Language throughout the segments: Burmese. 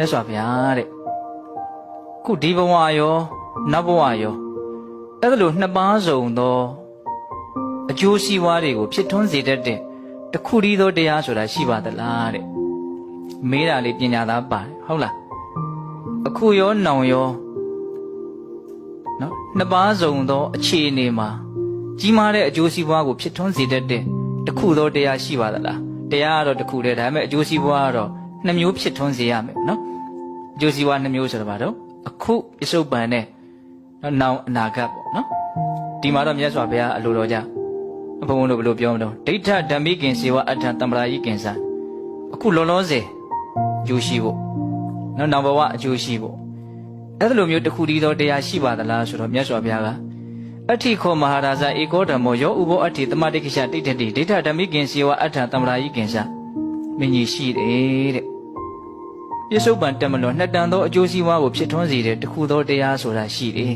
မြတ်စွာဘုရားတဲ့ခုဒီဘဝရောနောက်ဘဝရောအဲ့ဒါလိုနှစ်ပါးစုံသောအကျိုးစီးပွားတွေကိုဖြစ်ထွန်းစေတတ်တဲ့တခုတည်းသောတရားဆိုတာရှိပါသလားတဲ့မေးတာလေးပညာသားပါတယ်ဟုတ်လားအခုရောနောင်ရောနော်နှစ်ပါးစုံသောအခြေအနေမှာကြီးမားတဲ့အကျိုးစီးပွားကိုဖြစ်ထွန်းစေတတ်တဲ့တခုသောတရားရှိပါသလားတရားကတော့တခုတည်းဒါပေမဲ့အကျိုးစီးပွားကတော့ နှစ်မျိုးဖြစ်ထွန်းစေရမယ်နော်အကျိုးစီးပွားနှစ်မျိုးဆိုတော့ဗါတော့အခုပစ္စုပန်နဲ့နော်နောင်အနာဂတ်ပေါ့နော်ဒီမှာတော့မြတ်စွာဘုရားအလိုတော်ကြဘုံဘုံတို့ဘယ်လိုပြောမလို့ဒိဋ္ဌဓမ္မိကင်စေဝအထံတမ္ပရာယိကင်စာအခုလောလောဆယ်အကျိုးရှိဖို့နော်နောက်ဘဝအကျိုးရှိဖို့အဲ့ဒါလိုမျိုးတစ်ခုတည်းသောတရားရှိပါသလားဆိုတော့မြတ်စွာဘုရားကအဋ္ဌိခောမဟာရာဇဧကောဓမ္မောယောဥဘောအဋ္ဌိတမတိကိရှတိဋ္ဌတိဒိဋ္ဌဓမ္မိကင်စေဝအထံတမ္ပရာယိကင်စာ မင်းကြီးရှိတယ်တဲ့ပြစ္ဆုတ်ပံတက်မလွန်နှစ်တန်သောအကျိုးစီးပွားကိုဖြစ်ထွန်းစေတဲ့တစ်ခုသောတရားဆိုတာရှိတယ်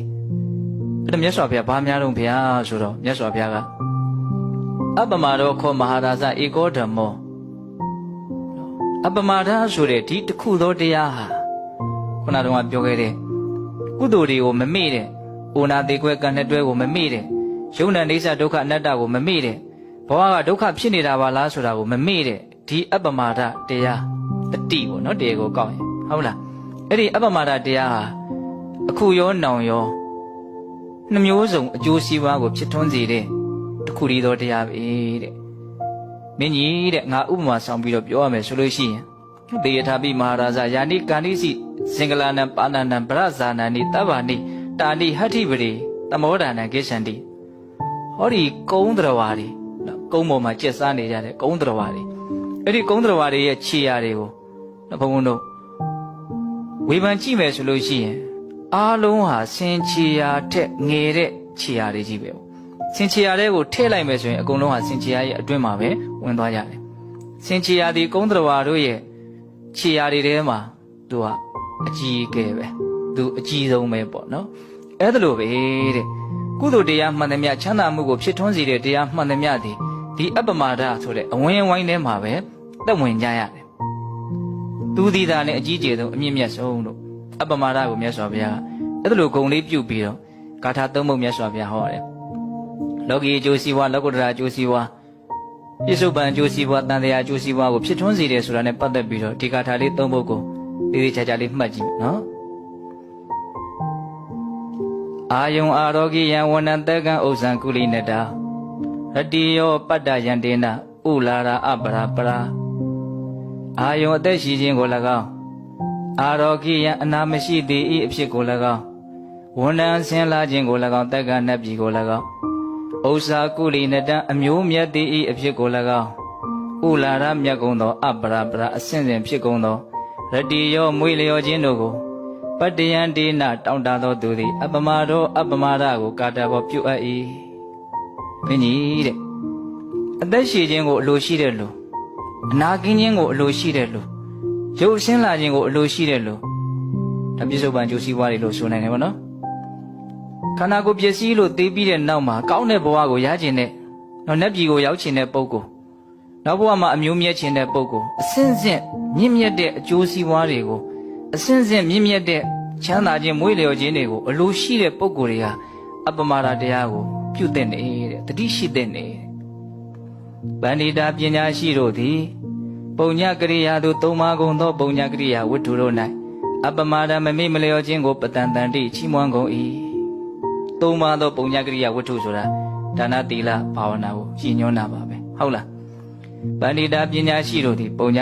အဲ့ဒါမြတ်စွာဘုရားဘာများတော့ဘုရားဆိုတော့မြတ်စွာဘုရားကအပမရောခောမဟာရာဇဧကောဓမ္မောအပမဒါဆိုတဲ့ဒီတစ်ခုသောတရားဟာခုနကတော့ပြောခဲ့တဲ့ကုသိုလ်တွေကိုမမေ့တဲ့အိုနာသေးခွဲကံနဲ့တွဲကိုမမေ့တဲ့ယုံနာနေဆဒုက္ခအနတ္တကိုမမေ့တဲ့ဘဝကဒုက္ခဖြစ်နေတာပါလားဆိုတာကိုမမေ့တဲ့ ဒီအပမဒတရားတတိပေါ့နော်တရားကိုကောက်ရင်ဟုတ်လားအဲ့ဒီအပမဒတရားဟာအခုရောနောင်ရောနှမျိုးစုံအကျိုးစီးပွားကိုဖြစ်ထွန်းစေတဲ့တစ်ခုတည်းသောတရားပဲတဲ့မင်းကြီးတဲ့ငါဥပမာဆောင်ပြီးတော့ပြောရမယ်ဆိုလို့ရှိရင်သေယထာပိမဟာရာဇယာနိကာနိစီစင်္ဂလာနံပါဏနံဗရဇာနံနိတဗ္ဗာနိတာနိဟဋ္ဌိပရိသမောဒနာကိစ္ဆန္တိဟောဒီကုံးတော်ဝါတွေနော်ကုံးပေါ်မှာကျက်စားနေကြတဲ့ကုံးတော်ဝါတွေ အဲ့ဒီကုံးတော်ဝါတွေရဲ့ခြေရာတွေကိုနော်ဘုံဘုံတို့ဝေဖန်ကြည့်မယ်ဆိုလို့ရှိရင်အားလုံးဟာစင်ခြေရာထက်ငယ်တဲ့ခြေရာတွေကြီးပဲပေါ့စင်ခြေရာတွေကိုထည့်လိုက်မယ်ဆိုရင်အကုန်လုံးဟာစင်ခြေရာရဲ့အတွင်းမှာပဲဝင်သွားကြတယ်စင်ခြေရာဒီကုံးတော်ဝါတို့ရဲ့ခြေရာတွေထဲမှာသူကအကြီးအကဲပဲသူအကြီးဆုံးပဲပေါ့နော်အဲ့ဒါလိုပဲတဲ့ကုသိုလ်တရားမှန်သမျှချမ်းသာမှုကိုဖြစ်ထွန်းစေတဲ့တရားမှန်သမျှဒီ ဒီအပ္ပမဒဆိုတဲ့အဝင်းဝိုင်းထဲမှာပဲတက်ဝင်ကြရတယ်သူဒီတာနဲ့အကြီးကျယ်ဆုံးအမြင့်မြတ်ဆုံးလို့အပ္ပမဒကိုမြတ်စွာဘုရားအဲ့ဒါလိုဂုံလေးပြုတ်ပြီးတော့ဂါထာသုံးပုဒ်မြတ်စွာဘုရားဟောတယ်လောကီအကျိုးစီးပွားလောကုတ္တရာအကျိုးစီးပွားပြစ္ဆုတ်ပံအကျိုးစီးပွားတန်တရားအကျိုးစီးပွားကိုဖြစ်ထွန်းစေတယ်ဆိုတာနဲ့ပတ်သက်ပြီးတော့ဒီဂါထာလေးသုံးပုဒ်ကိုသေးသေးချာချာလေးမှတ်ကြည့်နော်အာယုံအာရောဂိယံဝနံတက္ကံဥစ္ဆံကုလိနတာ ရတိယောပတ္တယန္တေနဥလာရာအပရာပရာအာယုံအသက်ရှိခြင်းကို၎င်းအာရောဂိယံအနာမရှိသည်ဤအဖြစ်ကို၎င်းဝန္ဒံဆင်းလာခြင်းကို၎င်းတက္ကနတ်ပြည်ကို၎င်းဥစ္စာကုလိနတံအမျိုးမြတ်သည်ဤအဖြစ်ကို၎င်းဥလာရမြတ်ကုံသောအပရာပရာအစဉ်စဉ်ဖြစ်ကုန်သောရတိယောမွေလျောခြင်းတို့ကိုပတ္တယံဒေနတောင်းတသောသူသည် အပမရောအပမရကိုကာတာဘောပြုအပ်၏ ဘင်းကြီးတဲ့အသက်ရှည်ခြင်းကိုအလိုရှိတဲ့လူအနာကင်းခြင်းကိုအလိုရှိတဲ့လူရုပ်ဆင်းလာခြင်းကိုအလိုရှိတဲ့လူဒါပြစ္ဆုတ်ပံကျိုးစည်းပွားတွေလို့ဆိုနိုင်တယ်ဗောနော်ခန္ဓာကိုယ်ပျက်စီးလို့သိပြီးတဲ့နောက်မှာကောင်းတဲ့ဘဝကိုရခြင်းနဲ့တော့နတ်ပြည်ကိုရောက်ခြင်းတဲ့ပုဂ္ဂိုလ်နောက်ဘဝမှာအမျိုးမြတ်ခြင်းတဲ့ပုဂ္ဂိုလ်အစဉ်စဉ်မြင့်မြတ်တဲ့အကျိုးစီးပွားတွေကိုအစဉ်စဉ်မြင့်မြတ်တဲ့ချမ်းသာခြင်းမွေးလျော်ခြင်းတွေကိုအလိုရှိတဲ့ပုဂ္ဂိုလ်တွေဟာအပ္ပမာဒတရားကို ပြုတဲ့နေတဲ့တတိရှိတဲ့နေဗန္ဒီတာပညာရှိတို့သည်ပုံညကရိယာတို့သုံးပါးကုန်သောပုံညကရိယာဝတ္ထုတို့၌အပ္ပမာဒမမိမလျော်ခြင်းကိုပတန်တန်တိချီးမွမ်းကုန်၏သုံးပါးသောပုံညကရိယာဝတ္ထုဆိုတာဒါနသီလဘာဝနာကိုရည်ညွှန်းတာပါပဲဟုတ်လားဗန္ဒီတာပညာရှိတို့သည်ပုံည